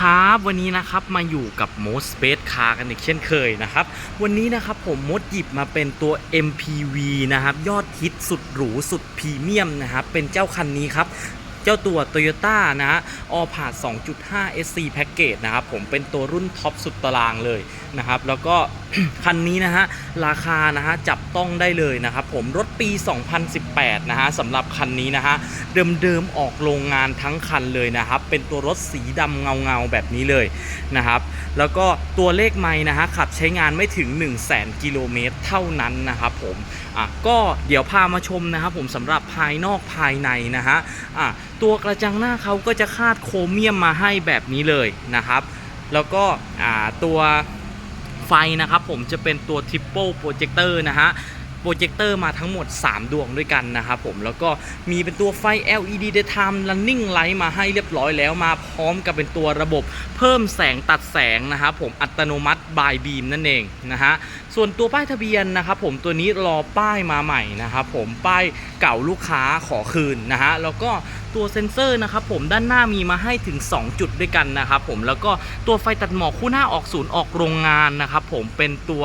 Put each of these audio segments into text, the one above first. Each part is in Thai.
ครับวันนี้นะครับมาอยู่กับมด Space Car กันอีกเช่นเคยนะครับ วันนี้นะครับผมมดหยิบมาเป็นตัว MPV นะครับ ยอดฮิตสุดหรูสุดพรีเมียมนะครับ เป็นเจ้าคันนี้ครับเจ้าตัว Toyota นะฮะ All p a r 2.5 SC Package นะครับ ผมเป็นตัวรุ่นท็อปสุดตารางเลยนะครับ แล้วก็คันนี้นะฮะราคานะฮะจับต้องได้เลยนะครับผมรถปี 2018 นะฮะสำหรับคันนี้นะฮะเดิมๆออกโรงงานทั้งคันเลยนะครับ เป็นตัวรถสีดำเงาๆแบบนี้เลยนะครับแล้วก็ตัวเลขไม้นะฮะขับใช้งานไม่ถึง 1 0 0 0 0แกิโลเมตรเท่านั้นนะครับผมอะก็เดี๋ยวพามาชมนะครับผมสำหรับภายนอกภายในนะฮะอะตัวกระจังหน้าเขาก็จะคาดโครเมียมมาให้แบบนี้เลยนะครับ แล้วก็อ่าตัว ไฟนะครับผมจะเป็นตัว Triple Projector นะฮะโปรเจคเตอร์มาทั้งหมด 3 ดวงด้วยกันนะครับผมแล้วก็มีเป็นตัวไฟ LED Daytime Running Light มาให้เรียบร้อยแล้วมาพร้อมกับเป็นตัวระบบเพิ่มแสงตัดแสงนะครับผมอัตโนมัติบายบีมนั่นเองนะฮะส่วนตัวป้ายทะเบียนนะครับผมตัวนี้รอป้ายมาใหม่นะครับผมป้ายเก่าลูกค้าขอคืนนะฮะแล้วก็ตัวเซ็นเซอร์นะครับผมด้านหน้ามีมาให้ถึง 2 จุดด้วยกันนะครับผมแล้วก็ตัวไฟตัดหมอกคู่หน้าออกศูนย์ออกโรงงานนะครับผมเป็นตัว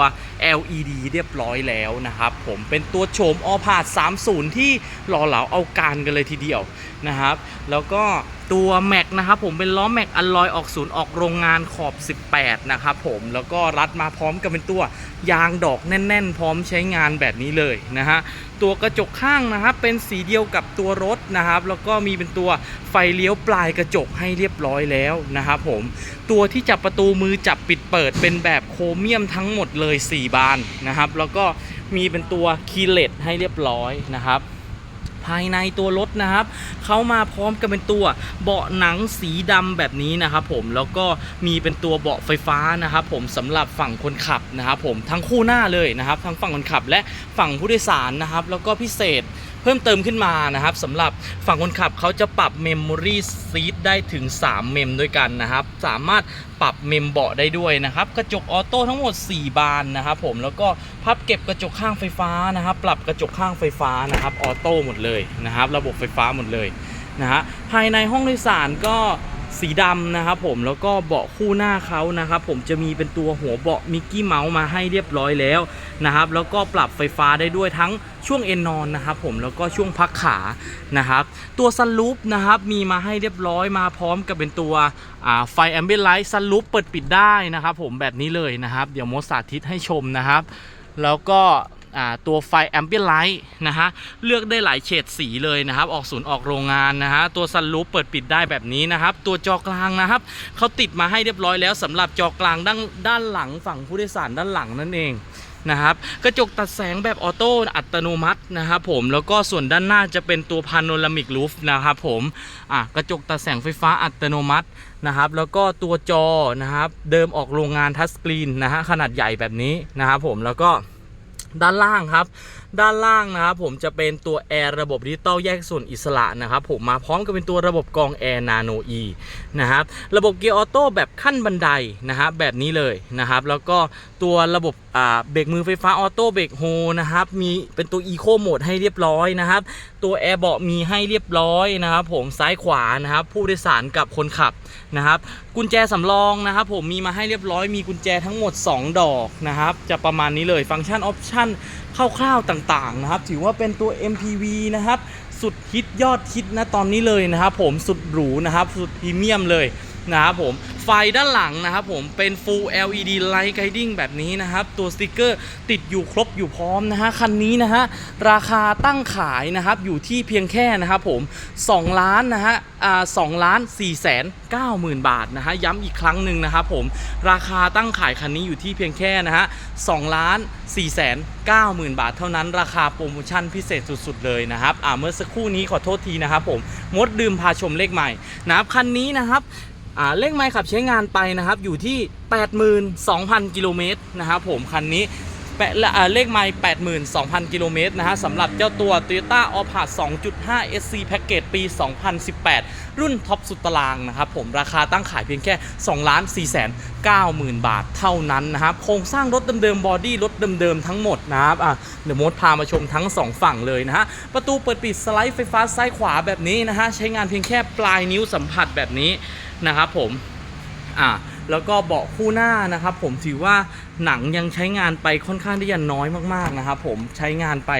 LED เรียบร้อยแล้วนะครับผมเป็นตัวโฉมอพาด30 ที่หล่อเหลาเอาการกันเลยทีเดียวนะครับแล้วก็ ตัวแม็กนะครับผมเป็นล้อแม็กอัลลอยออกศูนย์ออกโรงงานขอบ 18 นะครับผมแล้วก็รัดมาพร้อมกับเป็นตัวยางดอกแน่น ๆ พร้อมใช้งานแบบนี้เลยนะฮะตัวกระจกข้างนะครับเป็นสีเดียวกับตัวรถนะครับ แล้วก็มีเป็นตัวไฟเลี้ยวปลายกระจกให้เรียบร้อยแล้วนะครับผมตัวที่จับประตูมือจับปิดเปิดเป็นแบบโครเมียมทั้งหมดเลย 4 บานนะครับ แล้วก็มีเป็นตัวคีย์เลสให้เรียบร้อยนะครับ ภายในตัวรถนะครับเขามาพร้อมกับเป็นตัวเบาะหนังสีดำแบบนี้นะครับผมแล้วก็มีเป็นตัวเบาะไฟฟ้านะครับผมสำหรับฝั่งคนขับนะครับผมทั้งคู่หน้าเลยนะครับทั้งฝั่งคนขับและฝั่งผู้โดยสารนะครับแล้วก็พิเศษ เพิ่มเติมขึ้นมานะครับสำหรับฝั่งคนขับเขาจะปรับเมมโมรี่ซีทได้ถึง 3 เมมด้วยกันนะครับ สามารถปรับเมมเบาะได้ด้วยนะครับ กระจกออโต้ทั้งหมด 4 บานนะครับผมแล้วก็พับเก็บกระจกข้างไฟฟ้านะครับ ปรับกระจกข้างไฟฟ้านะครับออโต้หมดเลยนะครับ ระบบไฟฟ้าหมดเลยนะฮะภายในห้องโดยสารก็ สีดำนะครับผมแล้วก็เบาะคู่หน้าเขานะครับผมจะมีเป็นตัวหัวเบาะมิกกี้เมาส์มาให้เรียบร้อยแล้วนะครับแล้วก็ปรับไฟฟ้าได้ด้วยทั้งช่วงเอนนอนนะครับผมแล้วก็ช่วงพักขานะครับตัวซันลูปนะครับมีมาให้เรียบร้อยมาพร้อมกับเป็นตัวไฟแอมเบียนไลท์ซันลูปเปิดปิดได้นะครับผมแบบนี้เลยนะครับ เดี๋ยวโมสาธิตให้ชมนะครับ แล้วก็ ตัวไฟแอมเบียไลท์นะฮะเลือกได้หลายเฉดสีเลยนะครับ ออกศูนย์ออกโรงงานนะฮะตัวซันลูปเปิดปิดได้แบบนี้นะครับ ตัวจอกลางนะครับเขาติดมาให้เรียบร้อยแล้วสำหรับจอกลางด้านด้านหลังฝั่งผู้โดยสารด้านหลังนั่นเองนะครับกระจกตัดแสงแบบออโต้อัตโนมัตินะครับผมแล้วก็ส่วนด้านหน้าจะเป็นตัวพาโนรามิกลูฟนะครับผมอะกระจกตัดแสงไฟฟ้าอัตโนมัตินะครับแล้วก็ตัวจอนะครับเดิมออกโรงงานทัชสกรีนนะฮะขนาดใหญ่แบบนี้นะครับผมแล้วก็ ด้านล่างครับ ด้านล่างนะครับผมจะเป็นตัวแอร์ระบบดิจิตอลแยกส่วนอิสระนะครับผมมาพร้อมกับเป็นตัวระบบกองแอร์นาโนอีนะครับระบบเกียร์ออโต้แบบขั้นบันไดนะครับแบบนี้เลยนะครับแล้วก็ตัวระบบอ่าเบรกมือไฟฟ้าออโต้เบรกโฮนะครับ มีเป็นตัวอีโคโหมดให้เรียบร้อยนะครับ ตัวแอร์เบาะมีให้เรียบร้อยนะครับ ผมซ้ายขวานะครับ ผู้โดยสารกับคนขับนะครับ กุญแจสำรองนะครับ ผมมีมาให้เรียบร้อยมีกุญแจทั้งหมด 2 ดอกนะครับ จะประมาณนี้เลยฟังก์ชันออปชั่นคร่าวๆต่างๆนะครับ ถือว่าเป็นตัว MPV นะครับ สุดฮิตยอดฮิตนะตอนนี้เลยนะครับ ผมสุดหรูนะครับ สุดพรีเมียมเลยนะครับผม ไฟด้านหลังนะครับผมเป็น Full LED Light Guiding แบบนี้นะครับ ตัวสติกเกอร์ติดอยู่ครบอยู่พร้อมนะฮะ คันนี้นะฮะ ราคาตั้งขายนะครับ อยู่ที่เพียงแค่นะครับผม2ล้านนะฮะอ่า2ล้าน4แสน9หมื่นบาทนะฮะ ย้ำอีกครั้งหนึ่งนะครับผมราคาตั้งขายคันนี้อยู่ที่เพียงแค่นะฮะ2ล้าน4แสน9หมื่นบาทเท่านั้นราคาโปรโมชั่นพิเศษสุดๆเลยนะครับอ่าเมื่อสักครู่นี้ขอโทษทีนะครับผมมดดื่มพาชมเลขใหม่นะครับคันนี้นะครับ เลขไมล์ขับใช้งานไปนะครับอยู่ที่ 82,000 กิโลเมตรนะครับผมคันนี้ เลขไมล์82,000 กิโลเมตรนะฮะสำหรับเจ้าตัว Toyota a l p a 2.5 SC Package ปี 2018 รุ่นท็อปสุดตารางนะครับผมราคาตั้งขายเพียงแค่2ล้าน4แสน9หมื่นบาทเท่านั้นนะครับโครงสร้างรถเดิมๆบอดี้รถเดิมๆทั้งหมดนะครับอะเดี๋ยวมดพามาชมทั้ง 2 ฝั่งเลยนะฮะประตูเปิดปิดสไลด์ไฟฟ้าซ้ายขวาแบบนี้นะฮะใช้งานเพียงแค่ปลายนิ้วสัมผัสแบบนี้นะครับผมอ่า แล้วก็เบาะคู่หน้านะครับผมถือว่าหนังยังใช้งานไปค่อนข้างที่จะน้อยมากๆนะครับผมใช้งานไป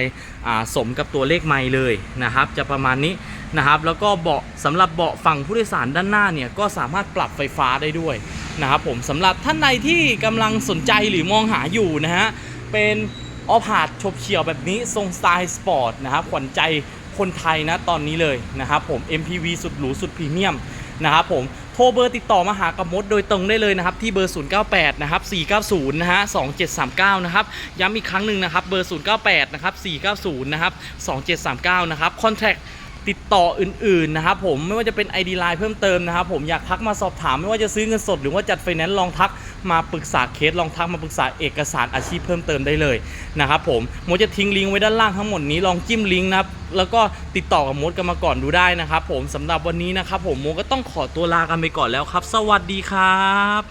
สมกับตัวเลขไมล์เลยนะครับ จะประมาณนี้นะครับ แล้วก็เบาะสำหรับเบาะฝั่งผู้โดยสารด้านหน้าเนี่ยก็สามารถปรับไฟฟ้าได้ด้วยนะครับผมสำหรับท่านใดที่กำลังสนใจหรือมองหาอยู่นะฮะเป็นออพาดชบเฉียวแบบนี้ทรงสไตล์สปอร์ตนะครับขวัญใจคนไทยนะตอนนี้เลยนะครับผม MPV สุดหรูสุดพรีเมียมนะครับผม โทรเบอร์ติดต่อมาหากับมดโดยตรงได้เลยนะครับ ที่เบอร์ 098 นะครับ 490 นะฮะ 2739 นะครับ ย้ำอีกครั้งหนึ่งนะครับ เบอร์ 098 นะครับ 490 นะครับ 2739 นะครับคอนแทค ติดต่ออื่นๆนะครับผมไม่ว่าจะเป็น ID Line เพิ่มเติมนะครับผมอยากทักมาสอบถามไม่ว่าจะซื้อเงินสดหรือว่าจัดไฟแนนซ์ลองทักมาปรึกษาเคสลองทักมาปรึกษาเอกสารอาชีพเพิ่มเติมได้เลยนะครับผมมดจะทิ้งลิงก์ไว้ด้านล่างทั้งหมดนี้ลองจิ้มลิงก์นะครับแล้วก็ติดต่อกับมดกันมาก่อนดูได้นะครับผมสำหรับวันนี้นะครับผมมดก็ต้องขอตัวลากันไปก่อนแล้วครับ สวัสดีครับ